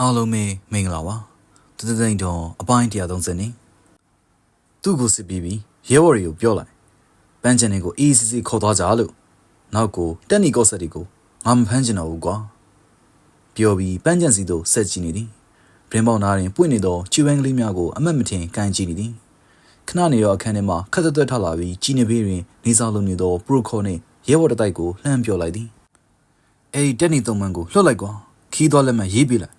အားလုံးပဲမင်္ဂလာပါတသသိန်းတော်အပိုင်း130နေသူ့ကိုစစ်ပြီးပြီးရဲဘော်တွေကိုပြောလိုက်ပန်းချန်တွေကိုအေးစစ်စစ်ခေါ်သွားကြလို့နောက်ကိုတက်နီကော့ဆက်တွေကိုငါမဖမ်းချင်တော့ဘူးကွာပြောပြီးပန်းချန်စီတို့ဆက်ကြည့်နေသည်ဗရင်ပေါင်သားတွင်ပွင့်နေသောချီဝမ်းကလေးများကိုအမတ်မထင်ကန်ကြည့်နေသည်ခဏနေတော့အခန်းထဲမှာခက်သွက်သွက်ထလာပြီးကြီးနေဘေးတွင်နေစားလုံးနေသောပရိုခေါ်နှင့်ရဲဘော်တစ်တိုက်ကိုလှမ်းပြောလိုက်သည်အဲဒီတက်နီသုံးမန်းကိုလှုပ်လိုက်ကွာခီးသွားလက်မှတ်ရေးပြလိုက်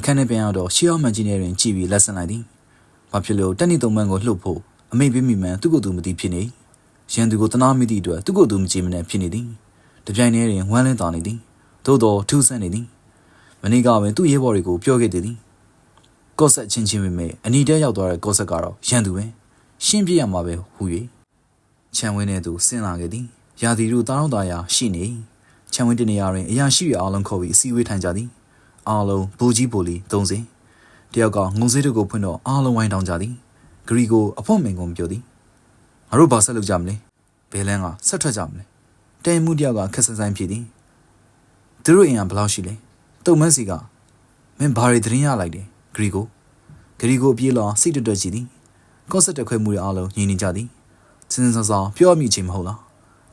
အခန်းထဲပြန်ရောက်တော့ရှေးအောင်မှန်ကြီးနေတွင်ကြည်ပြီးလက်ဆန်လိုက်သည်။ဘာဖြစ်လို့တက်နီသုံးမန်းကိုလှုပ်ဖို့အမိတ်ပေးမိမှန်သူ့ကိုယ်သူမသိဖြစ်နေ။ရန်သူကိုတနာမိသည့်အတွက်သူ့ကိုယ်သူမကြည့်မနဲ့ဖြစ်နေသည်။တပြိုင်တည်းတွင်ဝမ်းလင်းတာနေသည်။သို့တော်ထူးဆန်းနေသည်။မနေ့ကပင်သူ့ရဲဘော်တွေကိုပြောခဲ့သေးသည်။ကော့ဆက်ချင်းချင်းပဲမဲ့အနီတဲရောက်သွားတဲ့ကော့ဆက်ကတော့ရန်သူပဲ။ရှင်းပြရမှာပဲဟူ၍ခြံဝင်းထဲသို့ဆင်းလာခဲ့သည်။ရာသီတို့တားတော့တာယာရှိနေ။ခြံဝင်းတနေရာတွင်အရာရှိရအားလုံးခေါ်ပြီးအစည်းအဝေးထိုင်ကြသည်။ အားလုံးဘူကြီးပိုလီ30တယောက်ကငုံစေးတို့ကိုဖွင့်တော့အားလုံးဝိုင်းတောင်းကြသည်ဂရီကိုအဖွင့်မင်ကုန်ပြောသည်ငါတို့ဘာဆက်လုပ်ကြမလဲဘယ်လန်းကဆက်ထွက်ကြမလဲတဲမှုတယောက်ကခက်ဆန်ဆိုင်ဖြစ်သည်သူတို့အိမ်ကဘယ်လောက်ရှိလဲတုံမန်းစီကမင်းဘာတွေသတင်းရလိုက်တယ်ဂရီကိုဂရီကိုပြေးလာစိတ်တွတ်တွတ်ကြည့်သည်ကော့ဆက်တက်ခွဲမှုတွေအားလုံးညီနေကြသည်စင်စင်ဆောင်ပြောမိချင်းမဟုတ်လား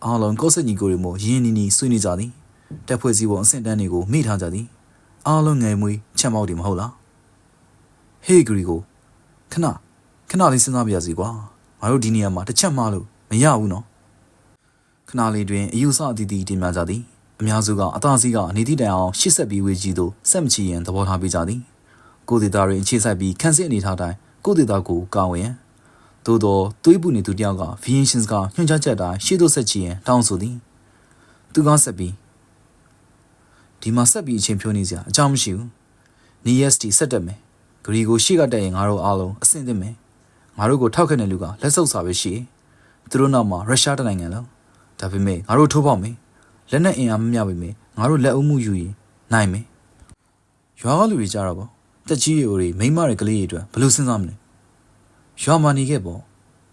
အားလုံးကော့ဆက်ညီကိုတွေမို့ရင်းနီနီဆွေးနေကြသည်တက်ဖွဲ့စည်းပုံအဆင့်တန်းတွေကိုမိထားကြသည် အားလုံးငယ်မွေးချက်မောက်တယ်မဟုတ်လားဟေးဂရီကိုခဏခဏလေးစဉ်းစားပြရစီကွာငါတို့ဒီနေရာမှာတစ်ချက်မှလို့မရဘူးနော်ခဏလေးတွင်အယူဆအသီးသီးတင်ပြကြသည်အများစုကအသားစီးကနေသည့်တိုင်အောင်ရှစ်ဆက်ပြီးဝေကြီးသို့စက်မချီရင်သဘောထားပေးကြသည်ကိုဒေတာတွင်အခြေဆိုင်ပြီးခန်းစစ်အနေထားတိုင်းကိုဒေတာကိုကာဝယ်ရန်သို့သောသွေးပူနေသူတယောက်ကဗီယင်ရှင်စကညွှန်ကြားချက်တိုင်းရှေ့သို့ဆက်ချီရန်တောင်းဆိုသည်သူကဆက်ပြီး ဒီမှာဆက်ပြီးအချင်းဖြိုးနေစရာအကြောင်းမရှိဘူး။ NEST ဆက်တက်မယ်။ဂရီကိုရှေ့ကတက်ရင်ငါတို့အားလုံးအဆင်သင့်မယ်။ငါတို့ကိုထောက်ခဲ့တဲ့လူကလက်ဆုပ်စာပဲရှိတယ်။သူတို့နောက်မှာရုရှားတနိုင်ငံလုံး။ဒါပေမဲ့ငါတို့ထိုးပေါက်မယ်။လက်နဲ့အင်အားမမျှပေမဲ့ငါတို့လက်အုပ်မှုယူရင်နိုင်မယ်။ရွာကလူတွေကြတော့ပေါ့။တက်ကြီးရီတွေမိန်းမတွေကလေးတွေအတွက်ဘယ်လိုစဉ်းစားမလဲ။ရွာမှာနေခဲ့ပေါ့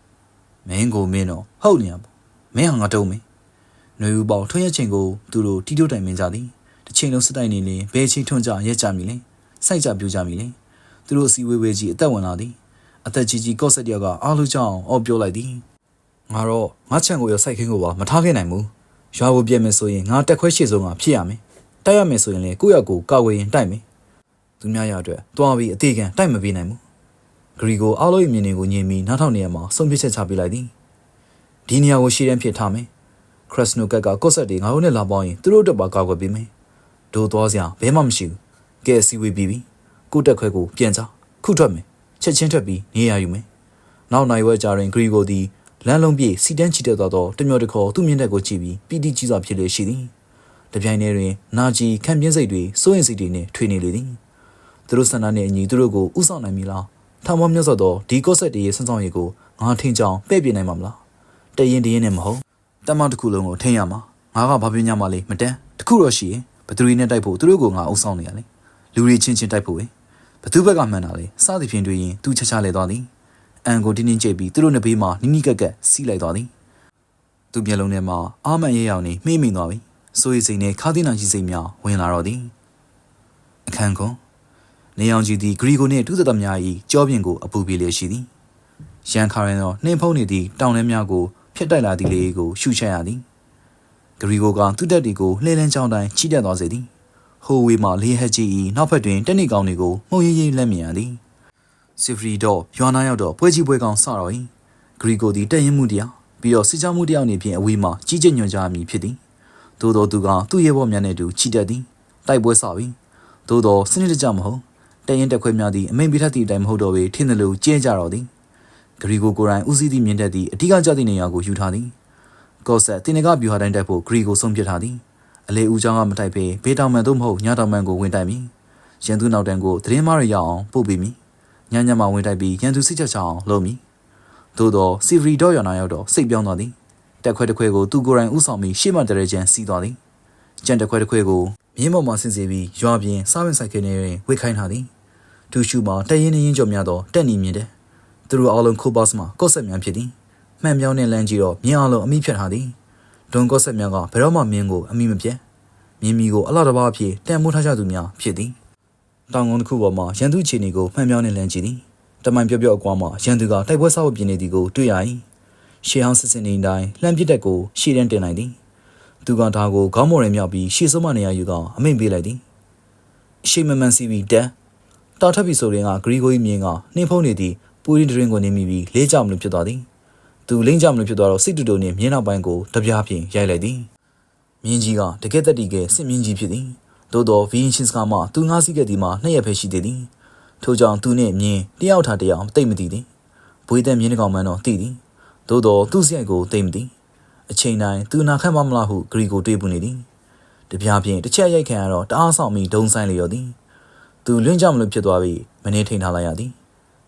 ။မင်းကိုမင်းတော့ဟုတ်နေရပေါ့။မင်းဟာငါတုံးမယ်။နှွေဦးပေါထွန်းရချိန်ကိုသူတို့တီးတိုးတိုင်မင်းကြသည်။ တစ်ချိန်လုံးစစ်တိုင်နေရင်ဘယ်ချိန်ထွန်းကြရက်ကြမည်လဲ။စိုက်ကြပြူကြမည်လဲ။သူတို့အစီဝေးဝေးကြီးအသက်ဝင်လာသည်။အသက်ကြီးကြီးကော့ဆက်တယောက်ကအားလုံးကြောင့်အော်ပြောလိုက်သည်။ငါတော့ငါချန်ကိုရစိုက်ခင်းကိုပါမထားခဲ့နိုင်ဘူး။ရွာကိုပြက်မယ်ဆိုရင်ငါတက်ခွဲရှေ့ဆုံးကဖြစ်ရမယ်။တိုက်ရမယ်ဆိုရင်လေကိုယ့်ရောက်ကိုကာဝယ်ရင်တိုက်မယ်။သူများရအတွက်တွားပြီးအသေးခံတိုက်မပေးနိုင်ဘူး။ဂရီကိုအားလုံးရဲ့မြင်တွေကိုညင်ပြီးနောက်ထောင်နေရာမှာဆုံးဖြတ်ချက်ချပေးလိုက်သည်။ဒီနေရာကိုရှေ့တန်းဖြစ်ထားမယ်။ခရစ်စနိုကတ်ကကော့ဆက်တွေငါတို့နဲ့လာပေါင်းရင်သူတို့အတွက်ပါကာကွယ်ပေးမယ်။ ဒိုးသွားစရာဘဲမှမရှိဘူး။ကဲစီဝေးပြီးပြီ။ကိုတက်ခွဲကိုပြန်ကြခုထွက်မယ်။ချက်ချင်းထွက်ပြီးနေရယူမယ်။နောက်နိုင်ဝဲကြရင်ဂရီကိုသည်လမ်းလုံးပြေစီတန်းချီတက်သွားသောတမျောတခေါ်သူ့မြင့်တက်ကိုကြည့်ပြီးပီတိကြီးစွာဖြစ်လေရှိသည်။တပြိုင်တည်းတွင်နာကြီးခံပြင်းစိတ်တွေစိုးရင်စိတ်တွေနှင့်ထွေနေလေသည်။သူတို့ဆန္ဒနှင့်အညီသူတို့ကိုဥဆောင်နိုင်မည်လား။ထောင်မောမြတ်စွာသောဒီကော့ဆက်တရဲ့ဆန်းဆောင်ရည်ကိုငါထင်ကြောင်ပဲ့ပြနိုင်မှာမလား။တရင်တရင်နဲ့မဟုတ်တမန်တစ်ခုလုံးကိုထင်ရမှာငါကဘာပြညာမှလေမတန်းတခုတော့ရှိရင် ဘသူတွေနဲ့တိုက်ဖို့သူတို့ကိုငါအုပ်ဆောင်နေရလေလူတွေချင်းချင်းတိုက်ဖို့ပဲဘသူဘက်ကမှန်တာလေစသည်ဖြင့်တွေ့ရင်သူချာချာလဲသွားသည်အန်ကိုတင်းတင်းကျိတ်ပြီးသူတို့နှစ်ဘေးမှာနိနိကက်ကက်စီးလိုက်သွားသည်သူမျက်လုံးထဲမှာအာမန်ရဲရောင်နေမှိမ့်မိန်သွားပြီစိုးရိမ်စိတ်နဲ့ခါးတင်းနာကြီးစိတ်များဝင်လာတော့သည်အခန်းကွန်နေအောင်ကြီးသည်ဂရီကိုနှင့်တူးသက်သမား၏ကြောပြင်ကိုအပူပြေလျက်ရှိသည်ရန်ခါရင်သောနှင်းဖုံးနေသည့်တောင်ထဲများကိုဖျက်တိုက်လာသည့်လေးကိုရှုချက်ရသည် ဂရီကိုကသူ့တက်တီကိုလှဲလန်းချောင်းတိုင်းချိတက်သွားစေသည်ဟိုဝေမှလေးဟက်ကြီး၏နောက်ဖက်တွင်တက်နေကောင်တွေကိုမှုံရိပ်ရိပ်လက်မြင်ရသည်စီဖရီတော့ရွာနာရောက်တော့ပွဲကြီးပွဲကောင်စတော့၏ဂရီကိုသည်တက်ရင်မှုတရားပြီးတော့စစ်ကြောမှုတရားနေဖြင့်အဝေးမှကြီးကျယ်ညွန်ကြားမည်ဖြစ်သည်သို့တော်သူကသူ့ရဲဘော်များနှင့်အတူချိတက်သည်တိုက်ပွဲစပြီသို့တော်စနစ်တကျမဟုတ်တရင်တက်ခွဲများသည်အမိန်ပြထသည့်အတိုင်းမဟုတ်တော့ပေထင်းတယ်လို့ကျဲကြတော့သည်ဂရီကိုကိုယ်တိုင်ဦးစီးသည့်မြင့်တက်သည့်အဓိကကျသည့်နေရာကိုယူထားသည် ကော့ဆက်တင်နကဗျူဟာတိုင်းတိုက်ဖို့ဂရီကိုဆုံးဖြတ်ထားသည်အလေဦးချောင်းကမတိုက်ပေဘေးတောင်မန်သို့မဟုတ်ညတောင်မန်ကိုဝင်တိုက်မည်ရန်သူနောက်တန်းကိုသတင်းမရရအောင်ပို့ပေးမည်ညညမှာဝင်တိုက်ပြီးရန်သူစိတ်ချက်ချအောင်လုပ်မည်သို့သောစီဗရီတော့ရနာရောက်တော့စိတ်ပြောင်းသွားသည်တက်ခွဲတစ်ခွဲကိုသူကိုယ်တိုင်ဥဆောင်ပြီးရှေ့မှတရဲချန်စီးသွားသည်ကြံတက်ခွဲတစ်ခွဲကိုမြင်းပေါ်မှာဆင်းစေပြီးရွာပြင်စားဝင်ဆိုင်ကနေတွင်ဝေခိုင်းထားသည်ဒူရှူမှာတရင်ရင်းကြော်များသောတက်နေမြင်တဲ့သူတို့အားလုံးခိုးဘော့စ်မှာကော့ဆက်များဖြစ်သည် မှန်ပြောင်းတဲ့လမ်းကြီးတော့မြင်းအားလုံးအမိဖြတ်ထားသည်ဒွန်ကော့ဆက်များကဘယ်တော့မှမင်းကိုအမိမပြတ်မြင်းမီကိုအလားတပါးအဖြစ်တန်မိုးထားကြသူများဖြစ်သည်တောင်ကုန်းတစ်ခုပေါ်မှာရန်သူအခြေအနေကိုမှန်ပြောင်းနေလန်းကြည့်သည်တမိုင်ပြော့ပြော့အကွာမှာရန်သူကတိုက်ပွဲဆောက်ပြင်းနေသည်ကိုတွေ့ရ၏ရှေးဟောင်းစစ်စင်နေတိုင်းလှမ်းပစ်တက်ကိုရှေ့တန်းတင်လိုက်သည်သူကဒါကိုခေါင်းမော်ရဲမြောက်ပြီးရှေ့ဆုံးမနေရယူကအမိန်ပေးလိုက်သည်ရှေ့မမှန်စီပြီးတက်တာထပ်ပြီးဆိုရင်ကဂရီဂိုကြီးမြင်းကနှင်းဖုံးနေသည့်ပူရင်းဒရင်ကိုနေမိပြီးလေးကြမလို့ဖြစ်သွားသည် သူလိမ့်ကြမလို့ဖြစ်သွားတော့စိတ်တူတူနဲ့မြင်းနောက်ပိုင်းကိုတပြားဖြင့်ရိုက်လိုက်သည်မြင်းကြီးကတကယ်တက်တီကစစ်မြင်းကြီးဖြစ်သည်သို့တော့ဗီယင်ရှင်စကာမှသူငါးစီးခဲ့သည်မှာနှစ်ရက်ပဲရှိသေးသည်ထို့ကြောင့်သူနှင့်မြင်းတယောက်ထားတယောက်တိတ်မသိသည်ဘွေးတဲ့မြင်းတစ်ကောင်မှန်းတော့သိသည်သို့တော့သူ့စရိုက်ကိုတိတ်မသိအချိန်တိုင်းသူနာခန့်မမလားဟုဂရီကိုတွေးပူနေသည်တပြားဖြင့်တစ်ချက်ရိုက်ခံရတော့တအားဆောင်ပြီးဒုံဆိုင်လျော်သည်သူလွင့်ကြမလို့ဖြစ်သွားပြီးမနေထိန်ထားလိုက်ရသည်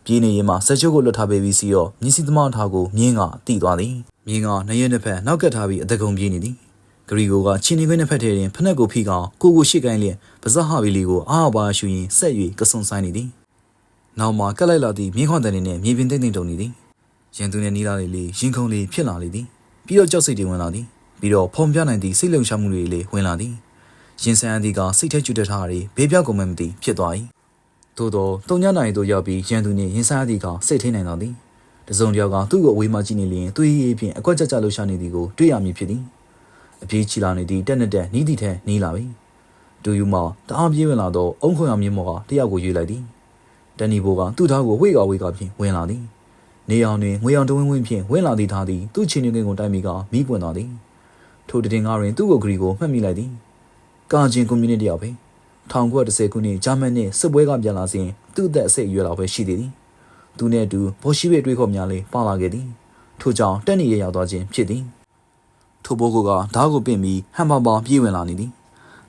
ပြည်နေရင်မှဆက်ချုပ်ကိုလွတ်ထားပေးပြီးစီတော့မြင်းစီသမားထားကိုမြင်းကတိသွားသည်မြင်းကနရဲနှစ်ဖက်နောက်ကပ်ထားပြီးအသက်ကုန်ပြေးနေသည်ဂရီကိုကချင်းနေခွင်းနှစ်ဖက်ထဲတွင်ဖက်နှက်ကိုဖိကောင်ကိုကိုရှိကိုင်းလျက်ပါဇက်ဟာဘီလီကိုအားပါရှူရင်ဆက်၍ကဆုံဆိုင်နေသည်နောက်မှာကက်လိုက်လာသည့်မြင်းခွန်တန်နှင့်မြေပြင်သိမ့်သိမ့်တုံနေသည်ရန်သူနှင့်နီးလာလေလေရင်ခုန်လေဖြစ်လာလေသည်ပြီးတော့ကြောက်စိတ်တွေဝင်လာသည်ပြီးတော့ဖုံပြနိုင်သည့်စိတ်လုံရှာမှုတွေလေဝင်လာသည်ရင်ဆန်အသည်ကစိတ်ထဲကျွတ်တက်ထားတာတွေဘေးပြောက်ကုန်မှမသိဖြစ်သွား၏ သို့တော့တုံညနိုင်တို့ရောက်ပြီးရန်သူနှင့်ရင်ဆန်အသည်ကစိတ်ထိနိုင်တော်သည်တစုံတယောက်ကသူ့ကိုအဝေးမှကြည့်နေလျင်သူ့ရေးဖြင့်အကွက်ကြကြလှရှာနေသည်ကိုတွေ့ရမည်ဖြစ်သည်အပြေးချီလာနေသည့်တက်နဲ့တက်နီးသည်ထဲနီးလာပြီတူယူမတအားပြေးဝင်လာတော့အုံခွန်အောင်မြင်းမော်ကတယောက်ကိုရွေးလိုက်သည်တန်နီဘိုကသူ့သားကိုဝိကဝိကဖြင့်ဝင်လာသည်နေအောင်တွင်ငွေအောင်တဝင်းဝင်းဖြင့်ဝင်လာသည်သားသည်သူ့ချင်းတွင်ကိုတိုက်မိကမိပွင့်သွားသည်ထိုတည်ငါတွင်သူ့ကိုဂရီကိုမှတ်မိလိုက်သည်ကာချင်းကွန်မြူနတီတယောက်ပဲ 1910ခုနှစ်ဂျာမန်နှင့်စစ်ပွဲကပြန်လာစဉ်သူ့အသက်အစိတ်အရွယ်လောက်ပဲရှိသေးသည်သူနှင့်အတူဘောရှိဘေတွေးခေါ်များလေးပါလာခဲ့သည်ထို့ကြောင့်တက်နေရရောက်သွားခြင်းဖြစ်သည်ထိုဘိုးကဓာတ်ကိုပင့်ပြီးဟန်ပါပါပြေးဝင်လာနေသည်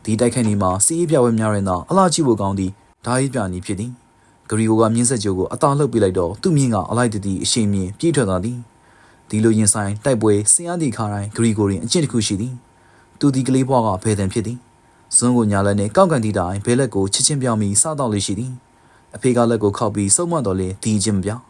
ဒီတိုက်ခိုက်နေမှာစီးရေးပြပွဲများရင်တော့အလားကြည့်ဖို့ကောင်းသည်ဓာတ်ရေးပြနေဖြစ်သည်ဂရီကိုကမြင်းဆက်ကြိုးကိုအသာလှုပ်ပြလိုက်တော့သူ့မြင်းကအလိုက်တတိအရှိန်မြင့်ပြေးထွက်သွားသည်ဒီလိုရင်ဆိုင်တိုက်ပွဲဆင်ရသည့်ခါတိုင်းဂရီကိုရင်အကျင့်တစ်ခုရှိသည်သူဒီကလေးဘွားကဘယ်တန်ဖြစ်သည် ဇွန်းကိုညာလက်နဲ့ကောက်ကန်တီတိုင်းဘဲလက်ကိုချစ်ချင်းပြောင်းပြီးစားတော့လေးရှိသည်အဖေကလက်ကိုခောက်ပြီးစုံမတော်လေဒီချင်းမပြောင်း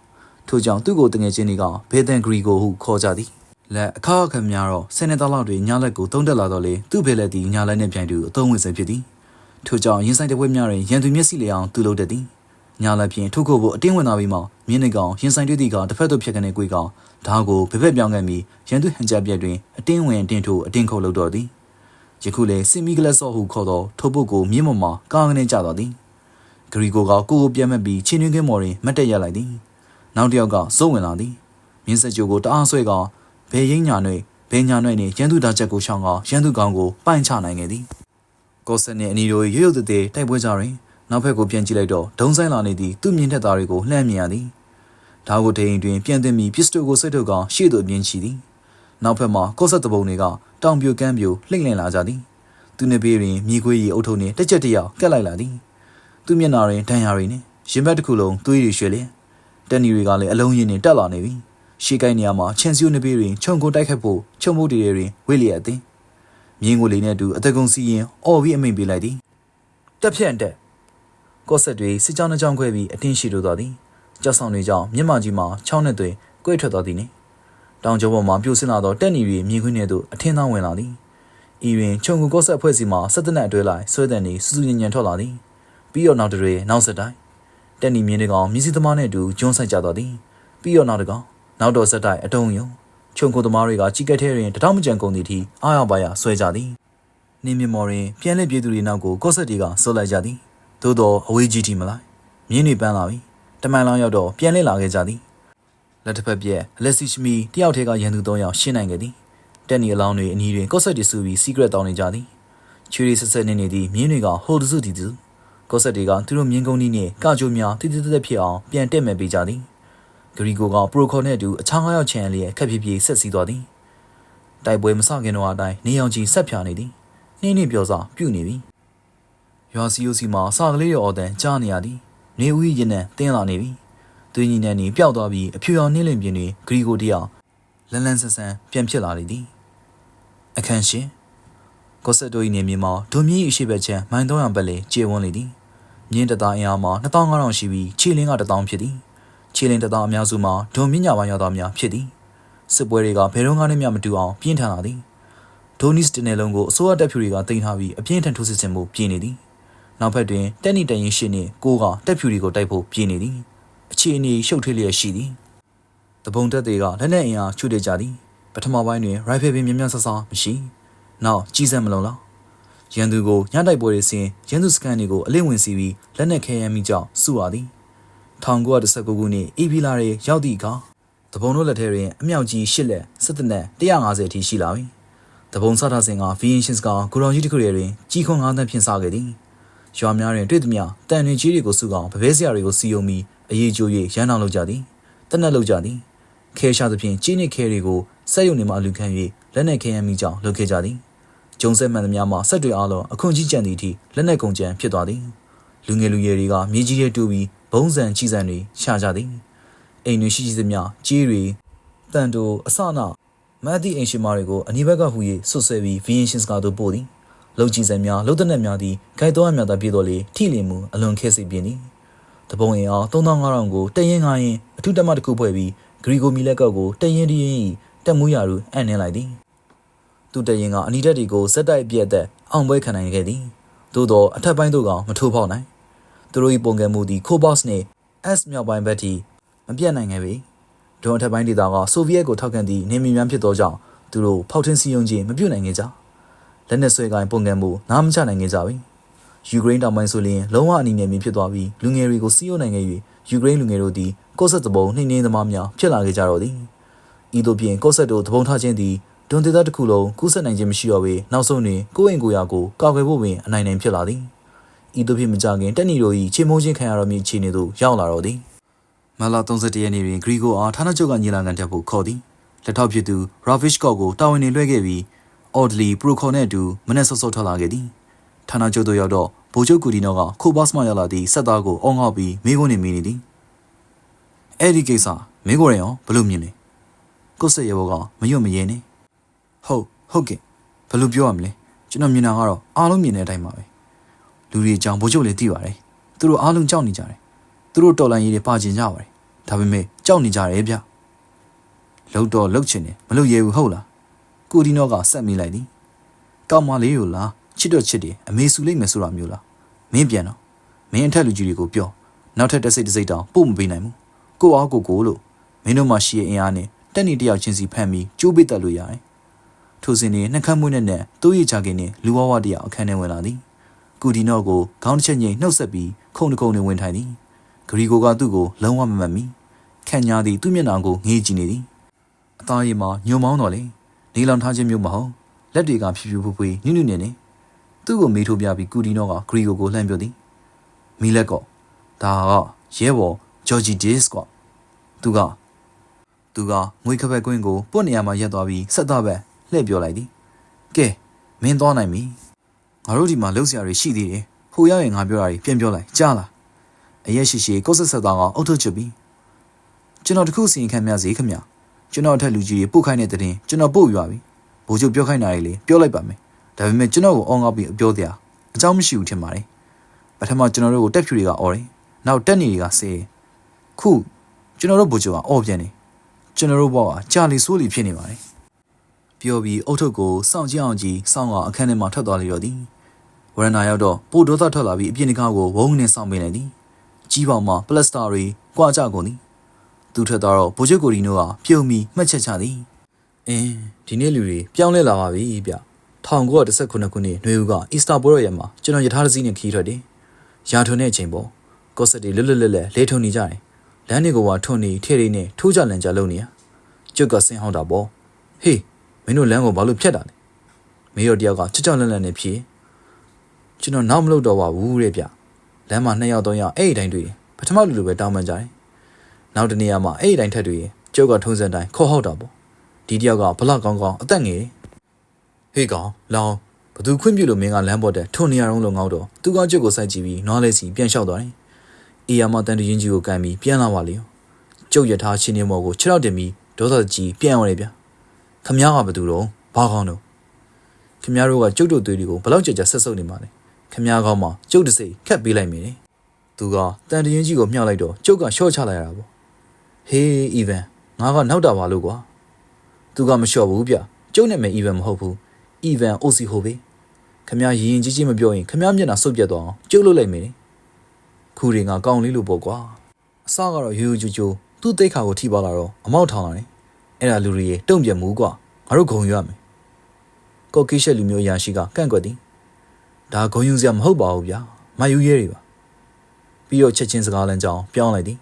ထို့ကြောင့်သူ့ကိုတငယ်ချင်းတွေကဘဲတန်ဂရီကိုဟုခေါ်ကြသည်လက်အခါအခါများတော့ဆယ်နှစ်သားလောက်တွင်ညာလက်ကိုတုံးတက်လာတော့လေသူ့ဘဲလက်သည်ညာလက်နဲ့ပြိုင်တူအသုံးဝင်စေဖြစ်သည်ထို့ကြောင့်ရင်ဆိုင်တပွဲများတွင်ရန်သူမျက်စိလေအောင်သူ့လုပ်တတ်သည်ညာလက်ဖြင့်ထုတ်ကိုဖို့အတင်းဝင်လာပြီးမှမြင်းနေကောင်ရင်ဆိုင်တွေ့သည့်ကတစ်ဖက်သို့ဖြတ်ကနေကွေးကောင်ဓာတ်ကိုဘက်ဘက်ပြောင်းခဲ့ပြီးရန်သူဟန်ကြပြက်တွင်အတင်းဝင်အတင်းထိုးအတင်းခုတ်လုပ်တော့သည် ယခုလည်းစင်မီကလဆော့ဟုခေါ်သောထိုပုတ်ကိုမြင်းမမှာကားကနေကျသွားသည်ဂရီကိုကကိုကိုပြန်မဲ့ပြီးချင်းတွင်းကင်းမော်တွင်မတ်တက်ရလိုက်သည်နောက်တစ်ယောက်ကစုံဝင်လာသည်မြင်းဆက်ကြိုကိုတအားဆွဲကဘယ်ရင်းညာနှွေဘယ်ညာနှွေနှင့်ရန်သူဓာချက်ကိုရှောင်းကရန်သူကောင်ကိုပိုင်ချနိုင်ခဲ့သည်ကောဆက်နှင့်အနီတို့ရွရွတသေးတိုက်ပွဲကြတွင်နောက်ဘက်ကိုပြန်ကြည့်လိုက်တော့ဒုံဆိုင်လာနေသည့်သူ့မြင်ထက်သားတွေကိုလှမ်းမြင်ရသည်ဒါကိုဒိန်တွင်ပြန်သိမီပစ္စတိုကိုစိတ်ထုတ်ကရှေ့သို့မြင်ချီသည် နောက်ဘက်မှာကောဆက်တပုံတွေကတောင်ပြိုကမ်းပြိုလှိမ့်လင်လာကြသည်သူနှဘေးတွင်မြေခွေးရီအုပ်ထုံနှင့်တက်ကြက်တယောက်ကက်လိုက်လာသည်သူမျက်နှာတွင်ဒဏ်ရာတွေနှင့်ရင်ဘတ်တစ်ခုလုံးသွေးတွေရွှဲလျက်တက်နီတွေကလည်းအလုံးရင်းနှင့်တက်လာနေပြီရှေ့ကိုင်းနေရာမှာချန်စီယိုနှဘေးတွင်ခြုံကိုတိုက်ခတ်ဖို့ချုံမှုတွေတွင်ဝေ့လျက်အသည်မြင်းကိုလေးနဲ့အတူအသက်ကုန်စီရင်အော်ပြီးအမိန်ပေးလိုက်သည်တက်ဖြန့်တက်ကော့ဆက်တွေစစ်ကြောင်းနှကြောင်းခွဲပြီးအတင်းရှိလိုသွားသည်ကြောက်ဆောင်တွေကြောင့်မြင့်မကြီးမှာချောင်းနဲ့သွေးကွဲ့ထွက်သွားသည်နှင့် တောင်ကျောပေါ်မှာပြိုဆင်းလာသောတက်နီတွေမြင်းခွင်းထဲသို့အထင်းသားဝင်လာသည်ဤတွင်ခြုံကူကော့ဆက်ဖွဲ့စီမှဆက်တနက်အတွဲလိုက်ဆွဲတဲ့နေစူးစူးညံ့ညံ့ထွက်လာသည်ပြီးတော့နောက်တွေနောက်ဆက်တိုင်းတက်နီမြင်းတကောင်မြင်းစီသမားနှင့်အတူကျွန်းဆိုင်ကြသွားသည်ပြီးတော့နောက်တကောင်နောက်တော့ဆက်တိုင်းအတုံးယုံခြုံကူသမားတွေကကြီးကက်ထဲတွင်တထောင်မကြံကုန်သည့်အထိအားရပါရဆွဲကြသည်နေမြမော်တွင်ပြန်လက်ပြေးသူတွေနောက်ကိုကော့ဆက်တွေကဆွလိုက်ကြသည်သို့တော့အဝေးကြီးတီမလားမြင်းတွေပန်းလာပြီတမန်လောင်းရောက်တော့ပြန်လက်လာခဲ့ကြသည် လက်တစ်ဖက်ပြက်အလက်စီရှမီတယောက်ထဲကရန်သူ၃ယောက်ရှင်းနိုင်ခဲ့သည်တက်နီအလောင်းတွေအနီးတွင်ကော့ဆက်တွေစုပြီး secret တောင်းနေကြသည်ချွေရီဆက်ဆက်နေနေသည့်မြင်းတွေကဟိုတစုတီစုကော့ဆက်တွေကသူတို့မြင်းကုန်းကြီးနှင့်ကကြိုးများတိတိတက်တက်ဖြစ်အောင်ပြန်တက်မဲ့ပေးကြသည်ဂရီကိုကပရိုခေါ်နှင့်အတူအခြားငါးယောက်ချန်လျက်ခက်ဖြည်းဖြည်းဆက်စီးသွားသည်တိုက်ပွဲမစခင်တော့အတိုင်းနေအောင်ကြီးဆက်ဖြာနေသည်နှင်းနှင်းပြောစာပြုတ်နေပြီရွာစီယိုစီမှာစာကလေးရောအော်တန်ကြားနေရသည်နေဦးရင်နဲ့တင်းလာနေပြီ သွေးညီနဲ့နေပျောက်သွားပြီးအဖြူရောင်နှင်းလင်ပြင်းတွေဂရီကိုတယောက်လန်းလန်းဆန်းဆန်းပြန်ဖြစ်လာလေသည်အခန်းရှင်ကိုဆက်တို့၏နေမြေမှာဒုံမြင့်၏အရှိဘက်ချမ်းမိုင်း300ပတ်လေကျေဝန်းလေသည်မြင်းတသားအင်အားမှာ2500ရှိပြီးခြေလင်းက1000ဖြစ်သည်ခြေလင်း1000အများစုမှာဒုံမြင့်ညာပိုင်းရောက်သားများဖြစ်သည်စစ်ပွဲတွေကဘယ်တော့မှမမတူအောင်ပြင်းထန်လာသည်ဒိုနီစ်တနယ်လုံးကိုအစိုးရတပ်ဖြူတွေကတင်ထားပြီးအပြင်းထန်ထိုးစစ်ဆင်မှုပြင်းနေသည်နောက်ဖက်တွင်တက်နီတန်ရင်ရှင်းနှင့်ကိုကတက်ဖြူတွေကိုတိုက်ဖို့ပြေးနေသည် အခြေအနေရှုပ်ထွေးလျက်ရှိသည်။တပုံတက်တွေကလက်နဲ့အင်အားချွတ်တကြသည်။ပထမပိုင်းတွင် rifle ပင်မြမြဆဆမရှိ။နောက်ကြီးစက်မလုံလောက်။ရန်သူကိုညတိုက်ပွဲတွေဆင်ရန်သူစကန်တွေကိုအလင်းဝင်စီပြီးလက်နဲ့ခဲယမ်းမိကြောင်းစုရသည်။1919ခုနှစ်အီဗီလာတွေရောက်သည့်အခါတပုံတို့လက်ထဲတွင်အမြောက်ကြီး၈လက်စစ်တနက်150အထိရှိလာပြီ။တပုံစထားစဉ်ကဗီယင်ရှင်စကဂူရောင်ကြီးတစ်ခုတွင်ကြီးခွန်၅သန်းဖြင့်စခဲ့သည်။ရွာများတွင်တွေ့သည်များတန်တွင်ကြီးတွေကိုစုကောင်ပပဲစရာတွေကိုစီယုံပြီး အရေးကြိုး၍ရန်အောင်လုပ်ကြသည်တနက်လုပ်ကြသည်ခဲရှာသဖြင့်ကြီးနစ်ခဲတွေကိုဆက်ယုံနေမှအလူခံ၍လက်နက်ခဲယမ်းမိကြောင်းလုပ်ခဲ့ကြသည်ကျုံဆက်မှန်သမျှမှဆက်တွေအားလုံးအခွန်ကြီးကြံသည့်အထိလက်နက်ကုန်ကြံဖြစ်သွားသည်လူငယ်လူရွယ်တွေကမြေကြီးထဲတူပြီးဘုံစံကြီးစံတွေရှာကြသည်အိမ်တွင်ရှိရှိသမျှကြီးတွေတန်တိုအစနာမတ်သည့်အိမ်ရှင်မတွေကိုအနိဘက်ကဟူ၍ဆွဆွဲပြီးဗီယင်ရှင်းစကာတို့ပို့သည်လုံကြီးစံများလုံသက်နက်များသည်ဂိုက်တော်အများသာပြည့်တော်လေထိလင်မှုအလွန်ခဲစိတ်ပြင်းသည် တပုံအင်အား3500ကိုတရင်ငါရင်အထုတမတစ်ခုဖွဲ့ပြီးဂရီဂိုမီလက်ကောက်ကိုတရင်တရင်ဤတက်မှုရသူအံ့နေလိုက်သည်သူတရင်ကအနီတက်ဒီကိုစက်တိုက်ပြက်သက်အောင်ပွဲခံနိုင်ခဲ့သည်သို့သောအထက်ပိုင်းသို့ကမထိုးဖောက်နိုင်သူတို့၏ပုံကံမှုသည်ခိုဘော့စ်နှင့် S မြောက်ပိုင်းဘက်ထိမပြတ်နိုင်ခဲ့ပေဒွန်အထက်ပိုင်းဒေသကဆိုဗီယက်ကိုထောက်ခံသည့်နေမီများဖြစ်သောကြောင့်သူတို့ဖောက်ထင်းစီယုံခြင်းမပြုတ်နိုင်ခဲ့ကြလက်နက်ဆွဲကိုင်းပုံကံမှုနားမချနိုင်ခဲ့ကြပေ ယူကရိန်းတောင်ပိုင်းဆိုရင်လုံးဝအနီးနယ်မြေဖြစ်သွားပြီးလူငယ်တွေကိုစီးရုံးနိုင်ခဲ့၍ယူကရိန်းလူငယ်တို့သည်ကော့ဆက်တဘုံနှိမ့်နှင်းသမားများဖြစ်လာခဲ့ကြတော့သည်ဤသို့ဖြင့်ကော့ဆက်တို့တဘုံထားခြင်းသည်ဒွန်ဒေသတစ်ခုလုံးကူးစက်နိုင်ခြင်းမရှိတော့ပေနောက်ဆုံးတွင်ကိုယ့်အိမ်ကိုယ်ရာကိုကာကွယ်ဖို့ပင်အနိုင်နိုင်ဖြစ်လာသည်ဤသို့ဖြင့်မကြခင်တက်နီတို့၏ချေမုန်းခြင်းခံရတော်မူအခြေအနေသို့ရောက်လာတော့သည်မလာ31ရက်နေ့တွင်ဂရီဂိုအားဌာနချုပ်ကညီလာခံတက်ဖို့ခေါ်သည်လက်ထောက်ဖြစ်သူရာဗစ်ကော့ကိုတာဝန်နေလွှဲခဲ့ပြီးအော်ဒလီပရိုခေါ်နှင့်အတူမနက်စောစောထွက်လာခဲ့သည် ဌာနချုပ်သို့ရောက်တော့ဗိုလ်ချုပ်ကူဒီနောကခိုဘတ်စမရောက်လာသည့်ဆက်သားကိုအောင်းဟောက်ပြီးမိခွန်းနေမိနေသည်အဲ့ဒီကိစ္စမင်းကိုယ်ရင်ရောဘလို့မြင်လဲကိုယ်ဆက်ရဘောကမရွတ်မရဲနဲ့ဟုတ်ဟုတ်ကဲ့ဘလို့ပြောရမလဲကျွန်တော်မြင်တာကတော့အားလုံးမြင်တဲ့အတိုင်းပါပဲလူတွေအကြောင်းဗိုလ်ချုပ်လည်းသိပါတယ်သူတို့အားလုံးကြောက်နေကြတယ်သူတို့တော်လန်ရေးတွေပါကျင်ကြပါတယ်ဒါပေမဲ့ကြောက်နေကြတယ်ဗျလှုပ်တော့လှုပ်ချင်တယ်မလှုပ်ရဲဘူးဟုတ်လားကိုဒီနောကဆက်မိလိုက်သည်ကောက်မလေးကိုလား ချစ်တော့ချစ်တယ်အမေစုလိုက်မယ်ဆိုတာမျိုးလားမင်းပြန်တော့မင်းအထက်လူကြီးတွေကိုပြောနောက်ထပ်တစ်စိတ်တစ်စိတ်တောင်ပို့မပေးနိုင်ဘူးကိုအားကိုကိုလို့မင်းတို့မှရှိရဲ့အင်အားနဲ့တက်နေတယောက်ချင်းစီဖမ်းပြီးကျိုးပစ်တက်လို့ရတယ်ထိုစဉ်နေနှက်ခမ်းမွေးနဲ့နဲ့တိုးရချခင်နဲ့လူဝဝတယောက်အခန်းထဲဝင်လာသည်ကူဒီနော့ကိုခေါင်းတစ်ချက်ငိမ့်နှုတ်ဆက်ပြီးခုံတကုံနဲ့ဝင်ထိုင်သည်ဂရီကိုကသူ့ကိုလုံးဝမမှတ်မိခန့်ညာသည်သူ့မျက်နှာကိုငေးကြည့်နေသည်အသားရည်မှာညုံမောင်းတော်လေနေလောင်ထားခြင်းမျိုးမဟုတ်လက်တွေကဖြူဖြူဖွေးဖွေးညွညွနေနေ သူ့ကိုမေးထိုးပြပြီးကူဒီနောကဂရီကိုကိုလှမ်းပြောသည်မီလက်ကောဒါကရဲဘော်ဂျော်ဂျီဒစ်ကွာသူကသူကငွေခပတ်ကွင်းကိုပွတ်နေရမှာရက်သွားပြီးဆက်သားပဲလှည့်ပြောလိုက်သည်ကဲမင်းသွားနိုင်ပြီငါတို့ဒီမှာလှုပ်ရှားတွေရှိသေးတယ်ဟိုရောက်ရင်ငါပြောတာတွေပြန်ပြောလိုက်ကြားလားအရက်ရှိရှိကိုဆက်ဆက်သားကအုတ်ထုတ်ချပြီးကျွန်တော်တခုစီရင်ခံမြစေခင်ဗျကျွန်တော်အထက်လူကြီးတွေပို့ခိုင်းတဲ့တဲ့ကျွန်တော်ပို့ယူပါပြီဘိုးချုပ်ပြောခိုင်းတာတွေလေပြောလိုက်ပါမယ် ဒါပေမဲ့ကျွန်တော်ကိုအောင်းငေါပြီးအပြောတရားအကြောင်းမရှိဘူးထင်ပါတယ်ပထမကျွန်တော်တို့ကိုတက်ဖြူတွေကအော်တယ်နောက်တက်နေတွေကဆေးခုကျွန်တော်တို့ဘိုးချုပ်ကအော်ပြန်နေကျွန်တော်တို့ဘောကကြာလီဆိုးလီဖြစ်နေပါတယ်ပြောပြီးအုတ်ထုတ်ကိုစောင့်ကြည့်အောင်ကြည့်စောင့်ကအခန်းထဲမှာထွက်သွားလေရောသည်ဝရဏာရောက်တော့ပိုဒေါသထွက်လာပြီးအပြင်းတကားကိုဝုန်းနဲ့စောင့်ပေးနေသည်ကြီးပေါင်မှာပလတ်စတာတွေကွာကြကုန်သည်သူထွက်သွားတော့ဘိုးချုပ်ကိုရီနိုကပြုံပြီးမှတ်ချက်ချသည်အင်းဒီနေ့လူတွေပြောင်းလဲလာပါပြီဗျ 1919ခုနှစ်နှွေဦးကအီစတာပွဲတော်ရမှာကျွန်တော်ယထာတစည်းနဲ့ခီးထွက်တယ်ရာထွန်တဲ့အချိန်ပေါ့ကော့ဆက်တွေလွတ်လွတ်လပ်လပ်လဲထုံနေကြတယ်လမ်းတွေကဝါထွန်နေထဲတွေနဲ့ထိုးကြလန်ကြလုံနေရကျုပ်ကဆင်းဟောင်းတာပေါ့ဟေးမင်းတို့လမ်းကိုဘာလို့ဖြတ်တာလဲမေရော်တယောက်ကချွတ်ချွတ်လန့်လန့်နဲ့ဖြေကျွန်တော်နောက်မလုပ်တော့ပါဘူးတဲ့ဗျလမ်းမှာနှစ်ယောက်သုံးယောက်အဲ့ဒီတိုင်းတွေ့တယ်ပထမလူလိုပဲတောင်းပန်ကြတယ်နောက်တနေရာမှာအဲ့ဒီတိုင်းထက်တွေ့ရင်ကျုပ်ကထုံးစံတိုင်းခေါ်ဟောက်တာပေါ့ဒီတယောက်ကဘလောက်ကောင်းကောင်းအသက်ငယ် ဟေးကောင်လောင်ဘသူခွင့်ပြုလို့မင်းကလမ်းပေါ်တက်ထုံနေရအောင်လို့ငေါတော့သူကကျုပ်ကိုစိုက်ကြည့်ပြီးနွားလဲစီပြန်လျှောက်သွားတယ်အေးယာမတန်တရင်ကြီးကိုကန်ပြီးပြန်လာပါလေကျုပ်ရထားချင်းင်းမော်ကိုခြေထောက်တင်ပြီးဒေါသကြီးပြန်အောင်လေဗျခမားကဘသူတော့ဘာကောင်းတော့ခမားတို့ကကျုပ်တို့သွေးတွေကိုဘလောက်ကြကြဆက်ဆုပ်နေမှာလဲခမားကောင်းမှကျုပ်တစိခက်ပေးလိုက်မိတယ်သူကတန်တရင်ကြီးကိုမြှောက်လိုက်တော့ကျုပ်ကရှော့ချလိုက်ရတာပေါ့ဟေးအီဗန်ငါကနောက်တာပါလို့ကွာသူကမလျှော့ဘူးဗျကျုပ်နဲ့မယ်အီဗန်မဟုတ်ဘူး အီဗန်အိုစီဟိုပဲခမရရင်ရင်ကြီးကြီးမပြောရင်ခမရမျက်နှာဆုပ်ပြတ်သွားအောင်ကျုပ်လုပ်လိုက်မယ်ခူတွေငါကောင်းလေးလို့ပေါ့ကွာအစကတော့ယူယူကျူကျူသူ့တိတ်ခါကိုထိပါလာတော့အမောက်ထောင်လာတယ်အဲ့ဒါလူတွေရဲ့တုံ့ပြန်မှုကွာငါတို့ဂုံယူရမယ်ကော်ကိရှက်လူမျိုးအရာရှိကကန့်ကွက်သည်ဒါဂုံယူစရာမဟုတ်ပါဘူးဗျာမယူရဲတွေပါပြီးတော့ချက်ချင်းစကားလမ်းကြောင်းပြောင်းလိုက်သည်